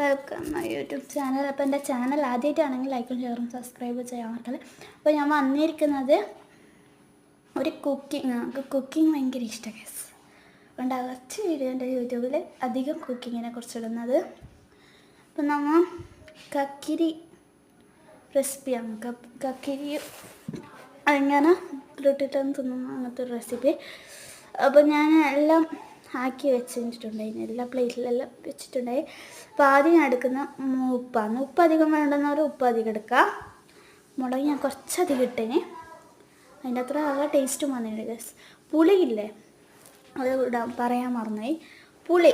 Welcome my YouTube channel അപ്പോൾ എന്റെ channel ആദ്യമായിട്ടാണെങ്കിൽ ലൈക്കും ഷെയറും സബ്സ്ക്രൈബ് ചെയ്യാൻ മറക്കല്ലേ. അപ്പോൾ ഞാൻ വന്നിരിക്കുന്നത് ഒരു കുക്കിംഗ് നമുക്ക് കുക്കിംഗ് ഭയങ്കര ഇഷ്ടം കേസ് അതുകൊണ്ട് കുറച്ച് വീഡിയോ എന്റെ യൂട്യൂബിൽ അധികം കുക്കിങ്ങിനെ കുറിച്ച് ഇടുന്നത്. അപ്പം നമ്മൾ കക്കിരി റെസിപ്പിയാണ് കക്കിരി അങ്ങനെ ഇട്ടിട്ടൊന്ന് തിന്നുന്ന അങ്ങനത്തെ ഒരു റെസിപ്പി അപ്പോൾ ഞാൻ എല്ലാം ആക്കി വെച്ചിട്ടുണ്ടായി എല്ലാ പ്ലേറ്റിലെല്ലാം വെച്ചിട്ടുണ്ടായി. അപ്പോൾ ആദ്യം ഞാൻ എടുക്കുന്ന ഉപ്പാണ് ഉപ്പ് അധികം വേണ്ടെന്നവർ ഉപ്പ് അധികം എടുക്കുക മുളക് ഞാൻ കുറച്ചധികം ഇട്ടേനെ. അതിന്റെ അത്ര നല്ല ടേസ്റ്റും വന്നിട്ടുണ്ട് ഗസ് പുളിയില്ലേ? അത് ഇടാൻ പറയാൻ മറന്നായി പുളി.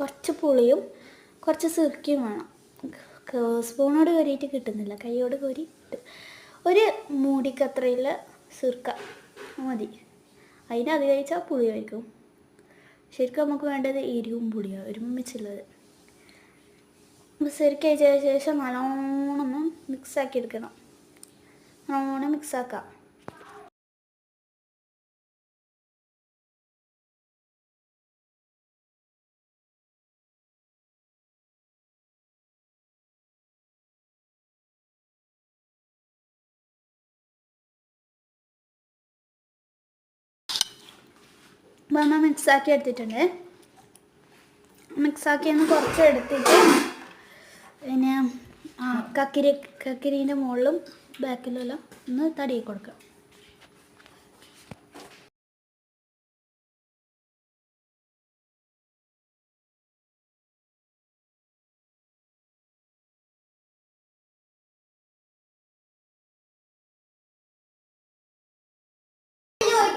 കുറച്ച് പുളിയും കുറച്ച് സിർക്കയും വേണം. സ്പൂണോട് കോരിയിട്ട് കിട്ടുന്നില്ല. കൈയോട് കോരി ഇട്ട്. ഒരു മൂടിക്കത്രയിൽ സിർക്ക. മതി. അതിന് അത് കഴിച്ചാൽ പുളി കഴിക്കും. ശരിക്കും നമുക്ക് വേണ്ടത് എരിവും പൊടിയാണ് ഒരുമിച്ചുള്ളത്. അപ്പോൾ ശരിക്കും ശേഷം നല്ലോണം മിക്സ് മിക്സാക്കി എടുക്കണം. നല്ലോണം മിക്സാക്കാം നമ്മൾ മിക്സാക്കി എടുത്തിട്ടുണ്ട്. മിക്സാക്കിയൊന്ന് കുറച്ച് എടുത്തിട്ട് പിന്നെ ആ കക്കിരി കക്കിരീന്റെ മുകളിലും ബാക്കിലും എല്ലാം ഒന്ന് തടിയിൽ കൊടുക്കുക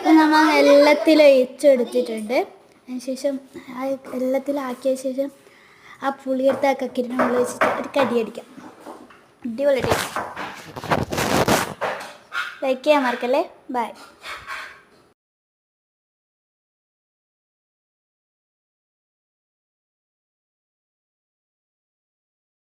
നമ്മൾ എല്ലാത്തിൽ ഒഴിച്ചെടുത്തിട്ടുണ്ട്. അതിനുശേഷം ആ വെള്ളത്തിലാക്കിയ ശേഷം ആ പുളിയെടുത്ത് ആ കക്കിരിന്റെ മുകളിൽ വെച്ചിട്ട് ഒരു കടിയടിക്കാം അടിപൊളി ടേസ്റ്റ്. ലൈക്ക് ചെയ്യാൻ മറക്കല്ലേ? ബൈ.